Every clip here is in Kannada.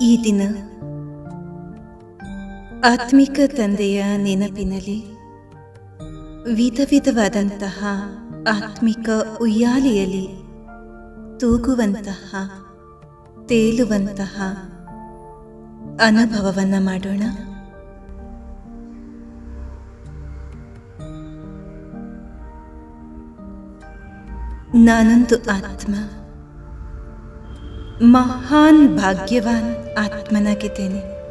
ಈ ದಿನ ಆತ್ಮಿಕ ತಂದೆಯ ನೆನಪಿನಲ್ಲಿ ವಿಧ ವಿಧವಾದಂತಹ ಆತ್ಮಿಕ ಉಯ್ಯಾಲೆಯಲ್ಲಿ ತೂಗುವಂತಹ, ತೇಲುವಂತಹ ಅನುಭವವನ್ನು ಮಾಡೋಣ. ನಾನೊಂದು ಆತ್ಮ, ಮಹಾನ್ ಭಾಗ್ಯವಾನ್ ಆತ್ಮನಾಗಿದ್ದೇನೆ.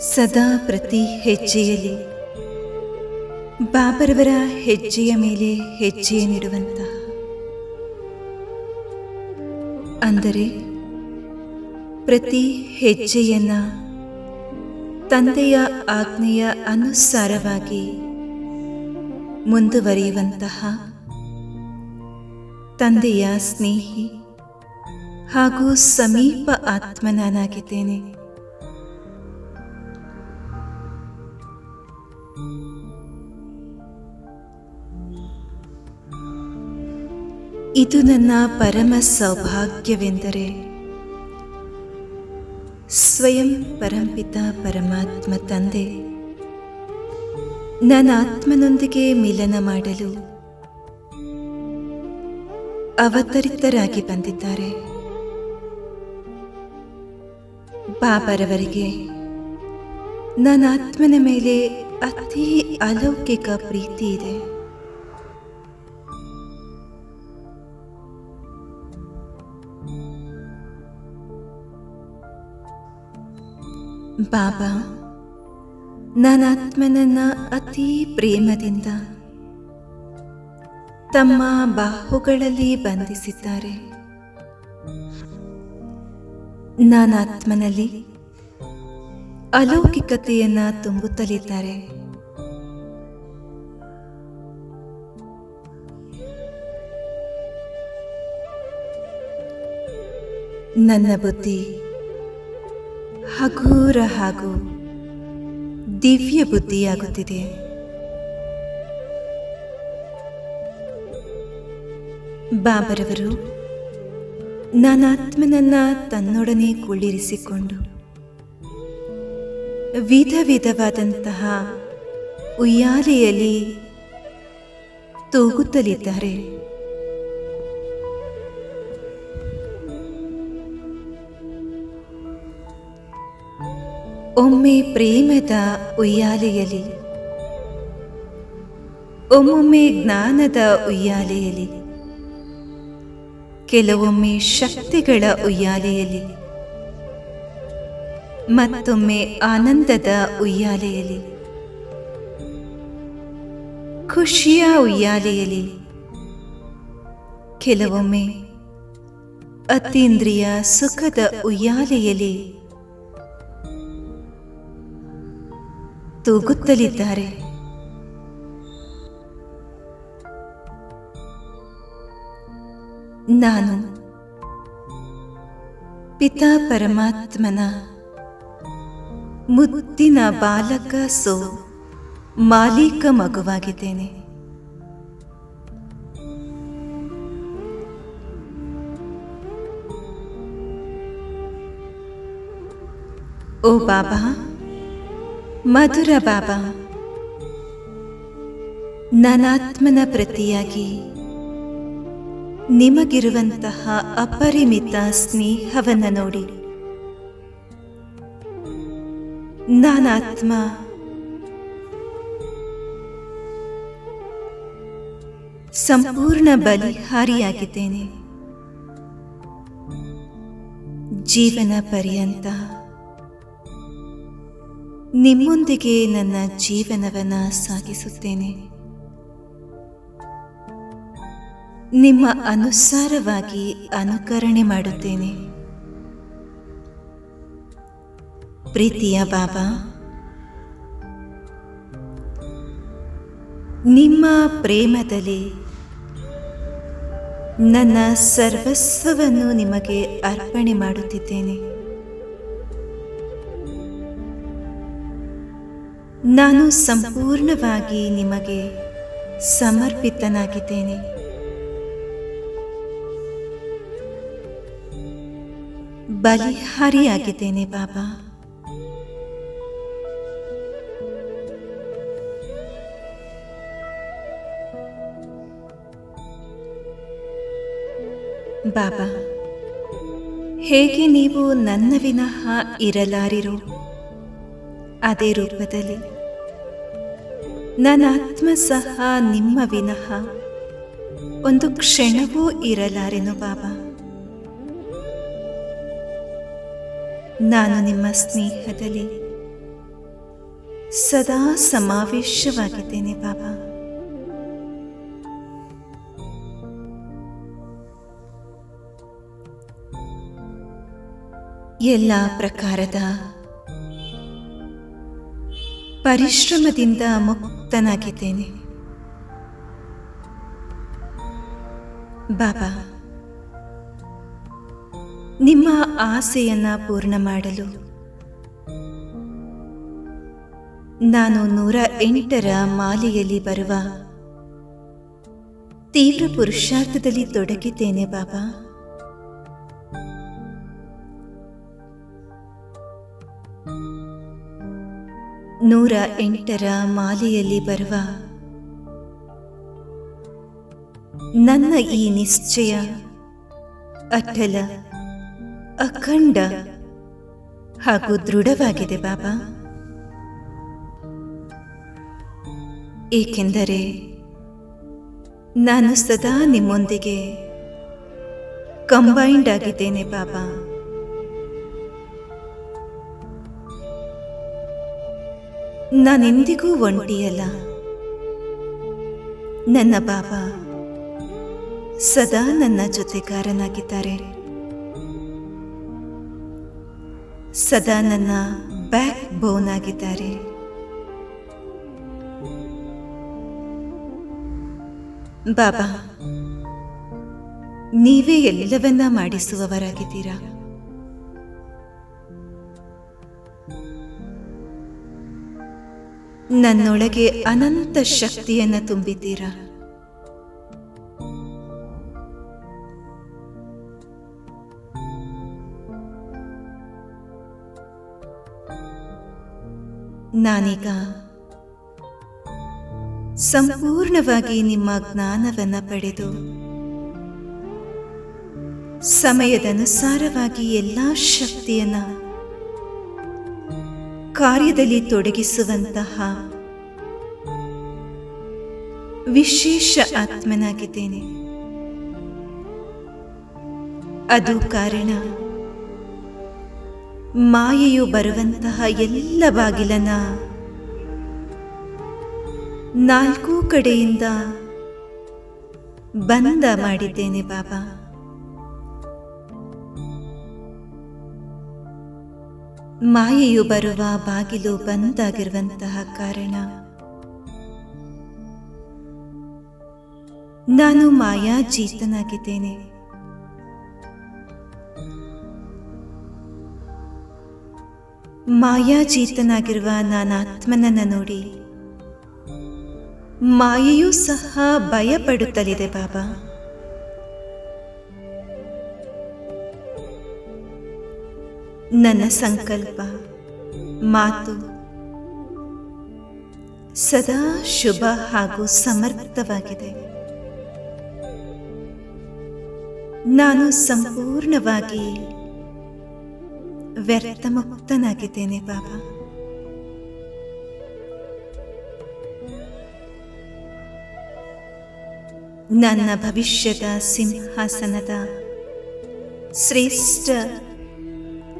ಸದಾ ಪ್ರತಿ ಹೆಜ್ಜೆಯಲ್ಲಿ ಬಾಬರವರ ಹೆಜ್ಜೆಯ ಮೇಲೆ ಹೆಜ್ಜೆಯನ್ನಿಡುವಂತಹ ಅಂದರೆ ಪ್ರತಿ ಹೆಜ್ಜೆಯನ್ನ ತಂದೆಯ ಆಜ್ಞೆಯ ಅನುಸಾರವಾಗಿ ಮುಂದುವರಿಯುವಂತಹ ತಂದೆಯ ಸ್ನೇಹಿ ಹಾಗೂ ಸಮೀಪ ಆತ್ಮನಾನಾಗಿದ್ದೇನೆ. ಇದು ನನ್ನ ಪರಮ ಸೌಭಾಗ್ಯವೆಂದರೆ ಸ್ವಯಂ ಪರಂಪಿತ ಪರಮಾತ್ಮ ತಂದೆ. ನನ್ನ ಆತ್ಮನೊಂದಿಗೆ ಮಿಲನ ಮಾಡಲು ಅವತರಿತರಾಗಿ ಬಂದಿದ್ದಾರೆ. ಬಾಬರವರಿಗೆ, ನನ್ನ ಆತ್ಮನ ಮೇಲೆ ಅತಿ ಅಲೌಕಿಕ ಪ್ರೀತಿ ಇದೆ. ಬಾಬಾ, ನನ್ನ ಆತ್ಮನನ್ನ ಅತಿ ಪ್ರೇಮದಿಂದ ತಮ್ಮ ಬಾಹುಗಳಲ್ಲಿ ಬಂಧಿಸಿದ್ದಾರೆ. ನಾನಾತ್ಮನಲ್ಲಿ ಅಲೌಕಿಕತೆಯನ್ನ ತುಂಬುತ್ತಲಿದ್ದಾರೆ. ನನ್ನ ಬುದ್ಧಿ ಹಗೂರ ಹಾಗೂ ದಿವ್ಯ ಬುದ್ಧಿಯಾಗುತ್ತಿದೆ. ಬಾಬರವರು, ನನ್ನ ಆತ್ಮನನ್ನ ತನ್ನೊಡನೆ ಕುಳ್ಳಿರಿಸಿಕೊಂಡು, ವಿಧ ವಿಧವಾದಂತಹ ಉಯ್ಯಾಲೆಯಲ್ಲಿ ತೂಗುತ್ತಲಿದ್ದಾರೆ. ಒಮ್ಮೆ ಪ್ರೇಮದ ಉಯ್ಯಾಲೆಯಲ್ಲಿ, ಒಮ್ಮೊಮ್ಮೆ ಜ್ಞಾನದ ಉಯ್ಯಾಲೆಯಲ್ಲಿ ಕೆಲವೊಮ್ಮೆ ಶಕ್ತಿಗಳ ಉಯ್ಯಾಲೆಯಲ್ಲಿ ಮತ್ತೊಮ್ಮೆ ಆನಂದದ ಉಯ್ಯಾಲೆಯಲ್ಲಿ ಖುಷಿಯ ಉಯ್ಯಾಲೆಯಲ್ಲಿ ಕೆಲವೊಮ್ಮೆ ಅತೀಂದ್ರಿಯ ಸುಖದ ಉಯ್ಯಾಲೆಯಲ್ಲಿ ತೂಗುತ್ತಲಿದ್ದಾರೆ. ನಾನು. ಪಿತಾ ಪರಮಾತ್ಮನ ಮುದ್ದಿನ ಬಾಲಕ ಸೋ ಮಾಲೀಕ ಮಗುವಾಗಿದ್ದೇನೆ. ಓ ಬಾಬಾ ಮಧುರ ಬಾಬಾ ನನಾತ್ಮನ ಪ್ರತಿಯಾಗಿ ನಿಮಗಿರುವಂತಹ ಅಪರಿಮಿತ ಸ್ನೇಹವನ್ನು ನೋಡಿ. ನಾನಾತ್ಮ. ಸಂಪೂರ್ಣ ಬಲಿಹಾರಿಯಾಗಿದ್ದೇನೆ. ಜೀವನ ಪರ್ಯಂತ. ನಿಮ್ಮೊಂದಿಗೆ ನನ್ನ ಜೀವನವನ್ನ ಸಾಗಿಸುತ್ತೇನೆ. ನಿಮ್ಮ ಅನುಸಾರವಾಗಿ ಅನುಕರಣೆ ಮಾಡುತ್ತೇನೆ. ಪ್ರೀತಿಯ ಬಾಬಾ, ನಿಮ್ಮ ಪ್ರೇಮದಲ್ಲಿ ನನ್ನ ಸರ್ವಸ್ವವನ್ನು ನಿಮಗೆ ಅರ್ಪಣೆ ಮಾಡುತ್ತಿದ್ದೇನೆ. ನಾನು ಸಂಪೂರ್ಣವಾಗಿ ನಿಮಗೆ ಸಮರ್ಪಿತನಾಗಿದ್ದೇನೆ. ಬಲಿಹಾರಿಯಾಗಿದ್ದೇನೆ ಬಾಬಾ. ಬಾಬಾ, ಹೇಗೆ ನೀವು ನನ್ನ ವಿನಃ ಇರಲಾರಿರೋ ಅದೇ ರೂಪದಲ್ಲಿ ನನ್ನ ಆತ್ಮ ಸಹ ನಿಮ್ಮ ವಿನಃ ಒಂದು ಕ್ಷಣವೂ ಇರಲಾರೆನು ಬಾಬಾ. ನಾನು ನಿಮ್ಮ ಸ್ನೇಹದಲ್ಲಿ ಸದಾ ಸಮಾವೇಶವಾಗಿದ್ದೇನೆ ಬಾಬಾ. ಎಲ್ಲ ಪ್ರಕಾರದ ಪರಿಶ್ರಮದಿಂದ ಮುಕ್ತನಾಗಿದ್ದೇನೆ. ಬಾಬಾ. ನಿಮ್ಮ ಆಸೆಯನ್ನು ಪೂರ್ಣ ಮಾಡಲು. ನಾನು ನೂರ ಎಂಟರ ಮಾಲೆಯಲ್ಲಿ ಬರುವ ತೀವ್ರ ಪುರುಷಾರ್ಥದಲ್ಲಿ ತೊಡಗಿದ್ದೇನೆ ಬಾಬಾ. ನೂರ ಎಂಟರ ಮಾಲೆಯಲ್ಲಿ ಬರುವ ನನ್ನ ಈ ನಿಶ್ಚಯ ಅಟಲ ಅಖಂಡ ಹಾಗೂ ದೃಢವಾಗಿದೆ ಬಾಬಾ. ಏಕೆಂದರೆ ನಾನು ಸದಾ ನಿಮ್ಮೊಂದಿಗೆ ಕಂಬೈಂಡ್ ಆಗಿದ್ದೇನೆ ಬಾಬಾ. ನಾನೆಂದಿಗೂ ಒಂಟಿಯಲ್ಲ. ನನ್ನ ಬಾಬಾ ಸದಾ ನನ್ನ ಜೊತೆಗಾರನಾಗಿದ್ದಾರೆ. ಸದಾ ನನ್ನ ಬ್ಯಾಕ್ ಬೋನ್ ಆಗಿದ್ದಾರೆ. ಬಾಬಾ ನೀವೇ ಎಲ್ಲವನ್ನ ಮಾಡಿಸುವವರಾಗಿದ್ದೀರಾ? ನನ್ನೊಳಗೆ ಅನಂತ ಶಕ್ತಿಯನ್ನ ತುಂಬಿದ್ದೀರಾ? ನಾನೀಗ ಸಂಪೂರ್ಣವಾಗಿ ನಿಮ್ಮ ಜ್ಞಾನವನ್ನ ಪಡೆದು ಸಮಯದನುಸಾರವಾಗಿ ಎಲ್ಲ ಶಕ್ತಿಯನ್ನ ಕಾರ್ಯದಲ್ಲಿ ತೊಡಗಿಸುವಂತಹ ವಿಶೇಷ ಆತ್ಮನಾಗಿದ್ದೇನೆ. ಅದು ಕಾರಣ ಮಾಯೆಯು ಬರುವಂತಹ ಎಲ್ಲ ಬಾಗಿಲನ ನಾಲ್ಕು ಕಡೆಯಿಂದ ಬಂದ ಮಾಡಿದ್ದೇನೆ ಬಾಬಾ. ಮಾಯೆಯು ಬರುವ ಬಾಗಿಲು ಬಂದಾಗಿರುವಂತಹ ಕಾರಣ ನಾನು ಮಾಯಾಜೀತನಾಗಿದ್ದೇನೆ. ಮಾಯಾಜೀತನಾಗಿರುವ ನಾನಾತ್ಮನನ್ನು ನೋಡಿ. ಮಾಯೆಯೂ ಸಹ ಭಯಪಡುತ್ತಲಿದೆ ಬಾಬಾ. ನನ್ನ ಸಂಕಲ್ಪ, ಮಾತು, ಸದಾ ಶುಭ ಹಾಗೂ ಸಮರ್ಥವಾಗಿದೆ. ನಾನು ಸಂಪೂರ್ಣವಾಗಿ ವ್ಯರ್ಥ ಮುಕ್ತನಾಗಿದ್ದೇನೆ ಬಾಬಾ ನನ್ನ ಭವಿಷ್ಯದ ಸಿಂಹಾಸನದ ಶ್ರೇಷ್ಠ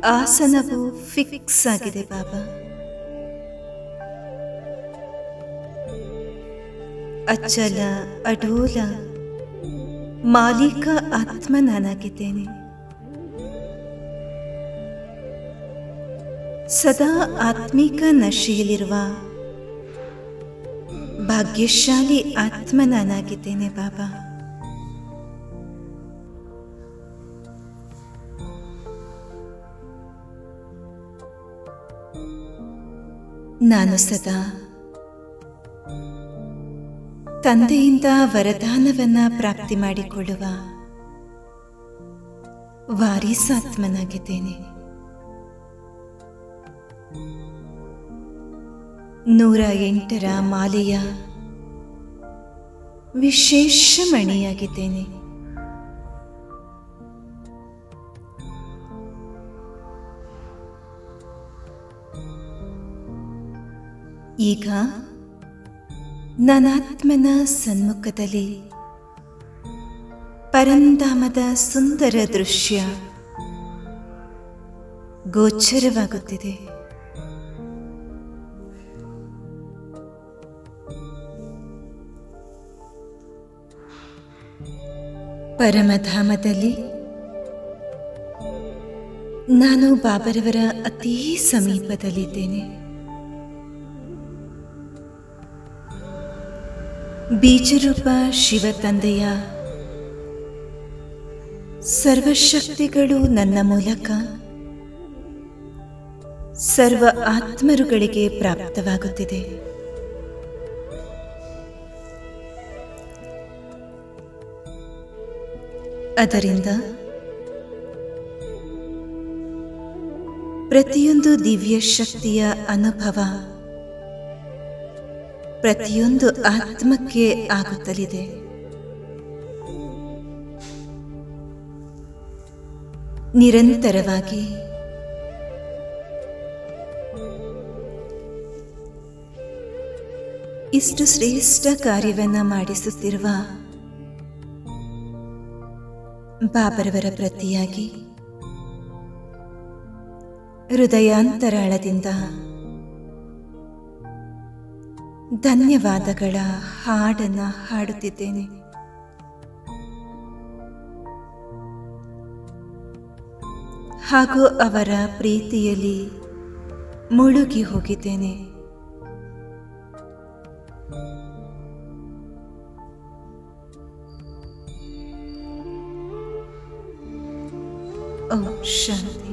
ಆಸನವು ಫಿಕ್ಸ್ ಆಗಿದೆ ಬಾಬಾ ಅಚ್ಚಲ ಅಡೋಲ ಮಾಲೀಕ ಆತ್ಮ ನಾನಾಗಿದ್ದೇನೆ ಸದಾ ಆತ್ಮಿಕ ನಶೆಯಲ್ಲಿರುವ ಭಾಗ್ಯಶಾಲಿ ಆತ್ಮ ನಾನಾಗಿದ್ದೇನೆ ಬಾಬಾ. ನಾನು ಸದಾ ತಂದೆಯಿಂದ ವರದಾನವನ್ನ ಪ್ರಾಪ್ತಿ ಮಾಡಿಕೊಳ್ಳುವ ವಾರಿಸಾತ್ಮನಾಗಿದ್ದೇನೆ. ನೂರ ಎಂಟರ ಮಾಲೆಯ ವಿಶೇಷ ಮಣಿಯಾಗಿದ್ದೇನೆ. ಈಗ ನನಾತ್ಮನ ಸನ್ಮುಖದಲ್ಲಿ ಪರಂಧಾಮದ ಸುಂದರ ದೃಶ್ಯ ಗೋಚರವಾಗುತ್ತಿದೆ. ಪರಮಧಾಮದಲ್ಲಿ ನಾನು ಬಾಬರವರ ಅತೀ ಸಮೀಪದಲ್ಲಿದ್ದೇನೆ. ಬೀಜರೂಪ ಶಿವ ತಂದೆಯ ಸರ್ವಶಕ್ತಿಗಳು ನನ್ನ ಮೂಲಕ ಸರ್ವ ಆತ್ಮರುಗಳಿಗೆ ಪ್ರಾಪ್ತವಾಗುತ್ತಿದೆ. ಅದರಿಂದ ಪ್ರತಿಯೊಂದು ದಿವ್ಯ ಶಕ್ತಿಯ ಅನುಭವ ಪ್ರತಿಯೊಂದು ಆತ್ಮಕ್ಕೆ ಆಗುತ್ತಲಿದೆ. ನಿರಂತರವಾಗಿ ಇಷ್ಟು ಶ್ರೇಷ್ಠ ಕಾರ್ಯವನ್ನು ಮಾಡಿಸುತ್ತಿರುವ ಬಾಬರವರ ಪ್ರತಿಯಾಗಿ. ಹೃದಯಾಂತರಾಳದಿಂದ ಧನ್ಯವಾದಗಳ ಹಾಡನ್ನ ಹಾಡುತ್ತಿದ್ದೇನೆ. ಹಾಗೂ ಅವರ ಪ್ರೀತಿಯಲ್ಲಿ ಮುಳುಗಿ ಹೋಗಿದ್ದೇನೆ. ಓಂ ಶಾಂತಿ